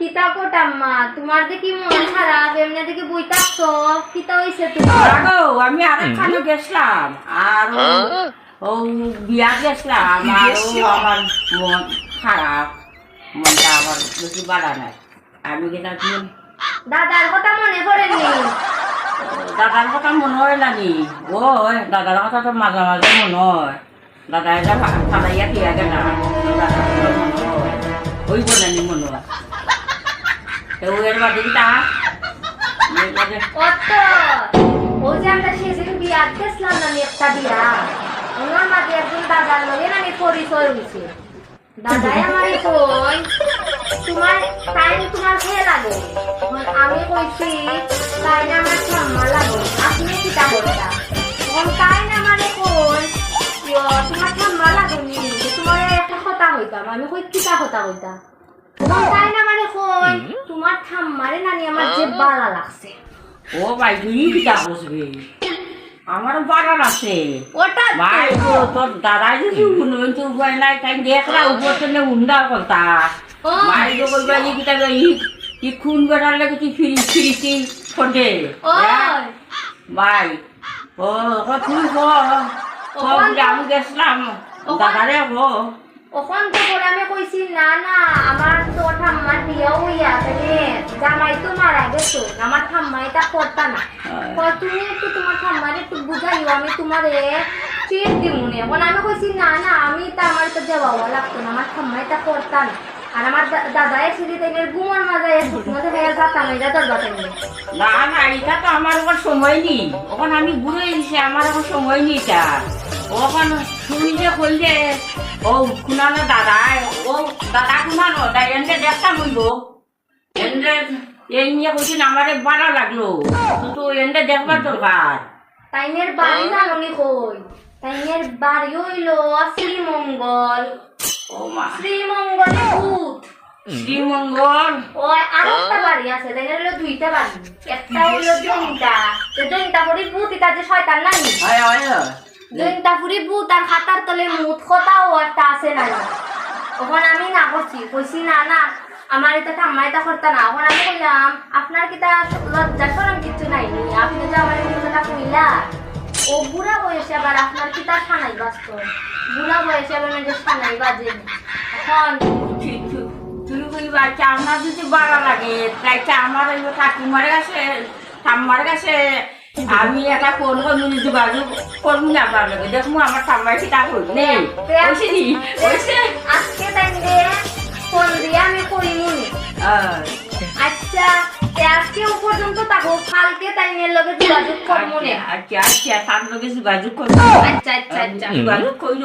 কিতা কোটাম্মা তোমার দেখি মন খারাপ এমনি দেখি বই থাকছো কিতা হইছে তোমার রাগো আমি আরেকখানে গেছিলাম আর ও- ও বিয়া গেছিলাম আর ও আমার মন খারাপ মনটা আমার বেশি বাড়া নাই। আমি গেলাম দাদার কথা মনে পড়েনি দাদার কথা মনে হয় নানি ও দাদার কথা তো মাঝে মাঝে মনে হয়। দাদা এটা ফালাইয়া দিয়া গেল ওই বলানি মনে হয়। তো এর বাদে কি তা কত? ও যে আমরা সেদিন বিয়া গেছিলাম না একটা বিয়া। ওনার মাঝে একজন দাদার লগে না আমি পরিচয় হয়েছে। দাদাই আমারে কই তোমার টাইম তোমার খেয়ে লাগে। আমি কইছি টাইম আমার ঠাম্মা লাগে। আপনি কিতা করতা এখন টাইম আমারে কই তোমার ঠাম্মা লাগনি। তোমার একটা কথা হইতাম আমি কই কিতা কথা হইতা এখন টাইম আমারে কই তোমার ঠাম্মারে নানি আমার যে বালা লাগছে। ও ভাই তুই কিতা বসবে। আমার বাগান আছে ওটা ভাই তোর দাদাই যদি উন্নয়ন তো উপায় নাই তাই দেখলা উপর থেকে উন্ডা করতা। ভাই তো বলবা ই কিতা ই ই খুন বেড়ার লাগে তুই ফিরি ফিরিছি ফোনটে ওই। ভাই ও তুই কো ও আমি গেছিলাম দাদারে গো ওখান তো করে আমি কইছি না না আমার তো ঠাম্মার বিয়া হইয়া তাহলে জামাই তো মারা গেছো। আমার ঠাম্মা এটা করতা না। তুমি একটু তোমার ঠাম্মার একটু বুঝাইও আমি তোমারে ট্রিট দিমুনে এখন আমি কইছি না না আমি তা আমার তো দেওয়া লাগতো না। আমার ঠাম্মা এটা করতা না। আর আমার দাদা এসে তাইনের গুমর মাঝে মধ্যে হয়ে যাতাম এটা নেই না না। এটা তো আমার সময় নেই। ওখানে আমি ঘুরে এসেছি আমার এখন সময় নেই তা ওখানে ও কুনানো দাদা ও দাদা কুনানো তাই এনকে দেখতাম হইব এনকে এই নিয়ে কইছেন আমারে ভালো লাগল। কিন্তু এনকে দেখবার দরকার। তাইনের বাড়ি জাননি কই? তাইনের বাড়ি হইল শ্রীমঙ্গল। ও মা শ্রীমঙ্গলে ভূত। শ্রীমঙ্গল? ওই আরেকটা বাড়ি আছে তাইনের হলো দুইটা বাড়ি। একটা হইল জৈন্তা তো জৈন্তাপুরি ভূত এটা যে শয়তান নাই হয় হয়। জৈন্তাপুরি ভূত আর খাতার তলে মুত কথাও একটা আছে না ওখানে আমি না করছি কইছি না না। আমার এটা ঠাম্মা এটা করতে না। ওখানে আমি কইলাম আপনার কি তা লজ্জা সরম কিছু নাই আপনি যে আমার কথাটা কইলা? ও বুড়া বয়সে আবার আপনার কি তার সানাই বাঁচত বুড়া বয়সে আবার মেয়েদের সানাই বাজে এখন তুই কইবা আমার যদি ভালো লাগে, তাই আমার ওই ঠাকুমার কাছে ঠাম্মার কাছে আমি এটা ফোন করব যোগাযোগ করব না আপনার দেখব আমার ঠাম্মার কি তা করি নেই ওইসে নি ওইসে আজকে তাইলে ফোন দিয়ে আমি করিনি। আচ্ছা। তে আজকে পর্যন্ত থাকো। কালকে তাইনের লগে যোগাযোগ করব নে। আচ্ছা আচ্ছা তার লগে যোগাযোগ করব। আচ্ছা আচ্ছা আচ্ছা। যোগাযোগ করল